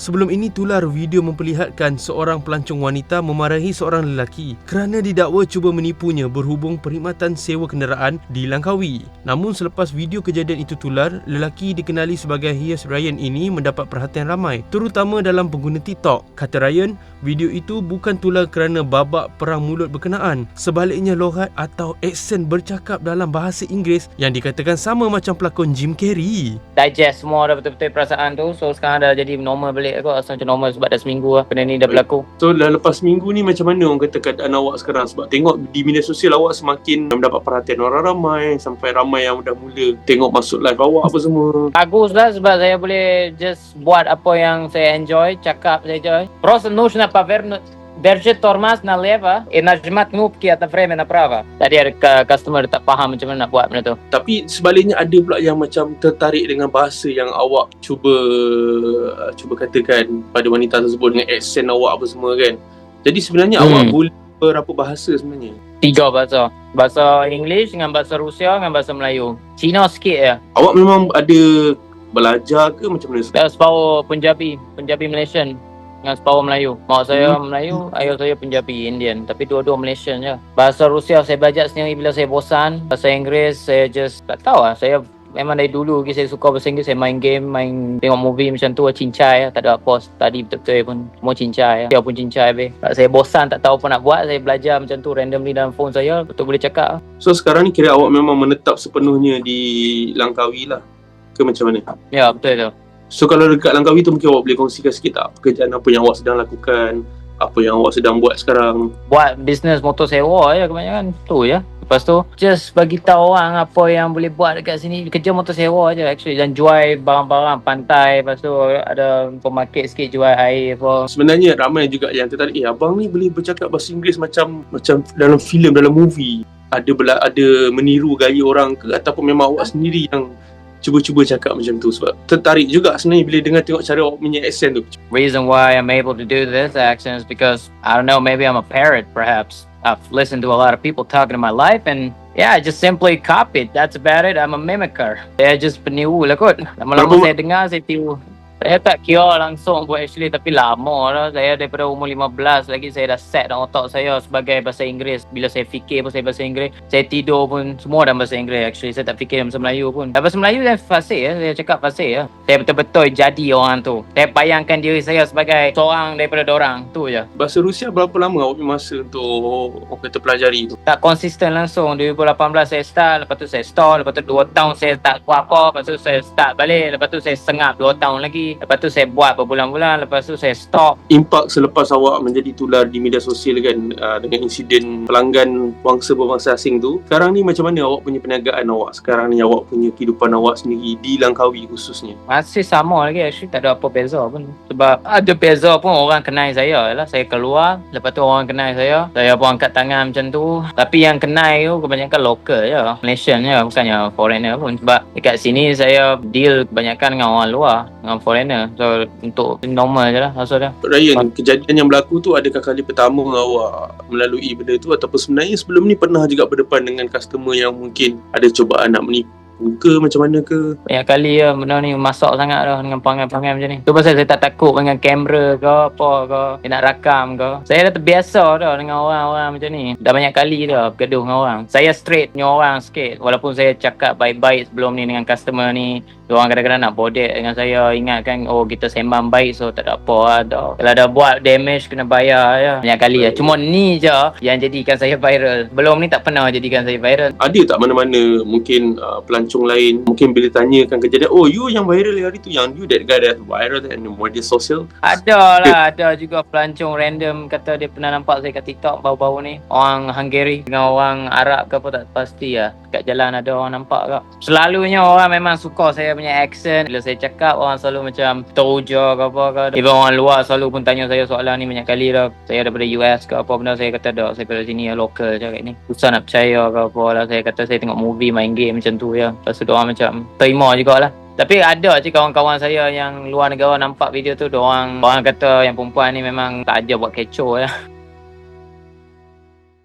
Sebelum ini tular video memperlihatkan seorang pelancong wanita memarahi seorang lelaki kerana didakwa cuba menipunya berhubung perkhidmatan sewa kenderaan di Langkawi. Namun selepas video kejadian itu tular, lelaki dikenali sebagai Hias Ryan ini mendapat perhatian ramai, terutama dalam pengguna TikTok. Kata Ryan, Video itu bukan tulang kerana babak perang mulut berkenaan. Sebaliknya lorat atau aksen bercakap dalam bahasa Inggeris yang dikatakan sama macam pelakon Jim Carrey. Digest semua dah betul-betul perasaan tu. So sekarang dah jadi normal balik aku. Rasa macam normal sebab dah seminggu lah benda ni dah berlaku. So dah lepas seminggu ni macam mana orang kata keadaan awak sekarang? Sebab tengok di media sosial awak semakin mendapat perhatian orang ramai. Sampai ramai yang dah mula tengok masuk live awak apa semua. Bagus lah sebab saya boleh just buat apa yang saya enjoy. Cakap saya enjoy. Pros and Notion повернуть Держи тормоз налево и нажимать кнопки одновременно направо. Tadi ada cu- customer tak faham macam mana nak buat benda tu. Tapi sebaliknya ada pula yang macam tertarik dengan bahasa yang awak cuba cuba katakan pada wanita tersebut dengan aksen awak apa semua kan. Jadi sebenarnya Hmm. awak boleh berapa bahasa sebenarnya? Tiga bahasa. Bahasa English dengan bahasa Rusia dengan bahasa Melayu. Cina sikit je. Awak memang ada belajar ke macam mana? Saya separuh Punjabi, Punjabi Malaysian dengan separuh Melayu. Mak saya Melayu, ayah saya Punjabi Indian, tapi dua-dua Malaysian je. Bahasa Rusia saya belajar sendiri bila saya bosan. Bahasa Inggeris saya just tak tahu lah. Saya memang dari dulu lagi saya suka bahasa Inggeris. Saya main game, main tengok movie macam tu cincai lah. Tak ada apa tadi betul-betul pun semua cincai lah. Dia pun cincai. Kalau saya bosan tak tahu apa nak buat, saya belajar macam tu randomly dalam phone saya. Betul boleh cakap lah. So sekarang ni kira awak memang menetap sepenuhnya di Langkawi lah. Ke macam mana? Ya betul tu. So kalau dekat Langkawi tu mungkin awak boleh kongsikan sikit tak? Pekerjaan apa yang awak sedang lakukan, apa yang awak sedang buat sekarang. buat bisnes motor sewa je kebanyakan tu je lepas tu just bagi tahu orang apa yang boleh buat dekat sini. Kerja motor sewa je actually. Dan jual barang-barang pantai lepas tu ada pemarket sikit jual air apa. Sebenarnya ramai juga yang tertarik, eh abang ni boleh bercakap bahasa Inggeris macam macam dalam filem, dalam movie. Ada bela, ada meniru gaya orang ke ataupun memang awak sendiri yang cuba-cuba cakap macam tu sebab tertarik juga sebenarnya bila dengar tengok cara awak punya accent tu. reason why I'm able to do this action is because I don't know maybe I'm a parrot perhaps. I've listened to a lot of people talking in my life and yeah I just simply copied. That's about it. I'm a mimicker. Saya just peniru lah kot. Lama-lama saya dengar saya tiru saya tak kira langsung buat actually tapi lama lah. Saya daripada umur 15 lagi saya dah set dalam otak saya sebagai bahasa Inggeris. Bila saya fikir pun saya bahasa Inggeris saya tidur pun semua dalam bahasa Inggeris actually. Saya tak fikir dalam bahasa Melayu pun. Dalam bahasa Melayu saya fasih ya. Saya cakap fasih ya. Saya betul-betul jadi orang tu. Saya bayangkan diri saya sebagai seorang daripada orang tu je. Bahasa Rusia berapa lama awak punya masa untuk orang kata pelajari tu? tak konsisten langsung. 2018 saya start lepas tu saya stop lepas tu 2 tahun saya tak buat apa lepas tu saya start balik lepas tu saya sengap 2 tahun lagi lepas tu saya buat berbulan-bulan lepas tu saya stop. Impak selepas awak menjadi tular di media sosial kan uh, dengan insiden pelanggan bangsa berbangsa asing tu sekarang ni macam mana awak punya perniagaan awak? Sekarang ni awak punya kehidupan awak sendiri di Langkawi khususnya? Masih sama lagi actually tak ada apa beza pun. Sebab ada beza pun orang kenal saya lah. Saya keluar Lepas tu orang kenal saya. Saya pun angkat tangan macam tu. Tapi yang kenal tu kebanyakan local je Malaysian je bukannya foreigner pun. Sebab dekat sini saya deal kebanyakan dengan orang luar Dengan foreigner So untuk normal je lah rasa dia. Ryan, kejadian yang berlaku tu adakah kali pertama awak melalui benda tu? Ataupun sebenarnya sebelum ni pernah juga berdepan dengan customer yang mungkin ada cubaan nak menipu ke macam mana ke? Banyak kali ya benda ni masak sangat dah dengan perangai-perangai macam ni. Tu pasal saya tak takut dengan kamera ke apa ke. Dia nak rakam ke. Saya dah terbiasa dah dengan orang-orang macam ni. Dah banyak kali dah bergaduh dengan orang. Saya straight punya orang sikit. Walaupun saya cakap baik-baik sebelum ni dengan customer ni. Orang kadang-kadang nak bodek dengan saya. Ingatkan oh kita sembang baik so tak ada apa lah. Dah. Kalau dah buat damage kena bayar ya. Banyak kali ya. Cuma ni je yang jadikan saya viral. Belum ni tak pernah jadikan saya viral. Ada tak mana-mana mungkin uh, pelancong lain mungkin bila tanyakan kejadian oh you yang viral hari tu yang you that guy that viral the media sosial Ada lah, ada juga pelancong random kata dia pernah nampak saya kat TikTok baru-baru ni. Orang Hungary dengan orang Arab ke apa tak pasti lah. Kat jalan ada orang nampak ke. Selalunya orang memang suka saya punya accent. Bila saya cakap orang selalu macam teruja ke apa ke. Even orang luar selalu pun tanya saya soalan ni banyak kali dah. Saya daripada US ke apa benda saya kata dah. Saya daripada sini ya local je kat ni. Susah nak percaya ke apa lah. Saya kata saya tengok movie main game macam tu ya. Lepas tu orang macam terima jugalah. Tapi ada je kawan-kawan saya yang luar negara nampak video tu, orang orang kata yang perempuan ni memang tak ajar buat kecoh ya.